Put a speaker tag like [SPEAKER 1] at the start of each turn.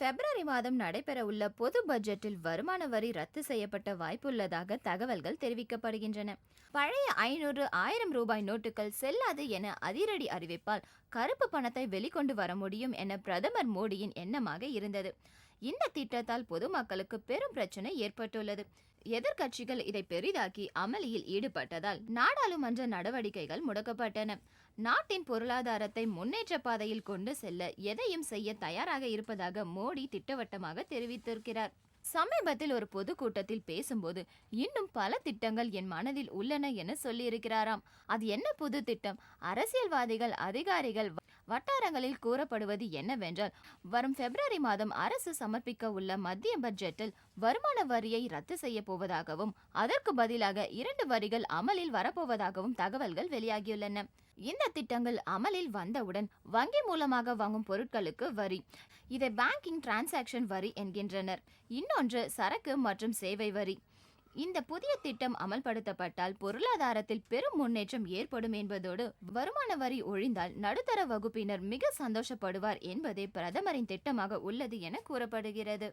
[SPEAKER 1] பிப்ரவரி மாதம் நடைபெறவுள்ள பொது பட்ஜெட்டில் வருமான வரி ரத்து செய்யப்பட்ட வாய்ப்புள்ளதாக தகவல்கள் தெரிவிக்கப்படுகின்றன. பழைய ஐநூறு ஆயிரம் ரூபாய் நோட்டுகள் செல்லாது என அதிரடி அறிவிப்பால் கருப்பு பணத்தை வெளிக்கொண்டு வர முடியும் என பிரதமர் மோடியின் எண்ணமாக இருந்தது. இந்த திட்டத்தால் பொதுமக்களுக்கு பெரும் பிரச்சனை ஏற்பட்டுள்ளது. எதிர்க்கட்சிகள் இதை பெரிதாக்கி அமளியில் ஈடுபட்டதால் நாடாளுமன்ற நடவடிக்கைகள் முடக்கப்பட்டன. நாட்டின் பொருளாதாரத்தை முன்னேற்ற பாதையில் கொண்டு செல்ல எதையும் செய்ய தயாராக இருப்பதாக மோடி திட்டவட்டமாக தெரிவித்திருக்கிறார். சமீபத்தில் ஒரு பொதுக்கூட்டத்தில் பேசும்போது இன்னும் பல திட்டங்கள் என் மனதில் உள்ளன என சொல்லியிருக்கிறாராம். அது என்ன புது திட்டம்? அரசியல்வாதிகள் அதிகாரிகள் வட்டாரங்களில் கூறப்படுவது என்னவென்றால் வரும் பிப்ரவரி மாதம் அரசு சமர்ப்பிக்க உள்ள மத்திய பட்ஜெட்டில் வருமான வரியை ரத்து செய்ய போவதாகவும் அதற்கு பதிலாக இரண்டு வரிகள் அமலில் வரப்போவதாகவும் தகவல்கள் வெளியாகியுள்ளன. இந்த திட்டங்கள் அமலில் வந்தவுடன் வங்கி மூலமாக வாங்கும் பொருட்களுக்கு வரி. இதை பேங்கிங் டிரான்சாக்ஷன் வரி என்கின்றனர். இன்னொன்று சரக்கு மற்றும் சேவை வரி. இந்த புதிய திட்டம் அமல்படுத்தப்பட்டால் பொருளாதாரத்தில் பெரும் முன்னேற்றம் ஏற்படும் என்பதோடு வருமான வரி ஒழிந்தால் நடுத்தர வகுப்பினர் மிக சந்தோஷப்படுவார் என்பதே பிரதமரின் திட்டமாக உள்ளது என கூறப்படுகிறது.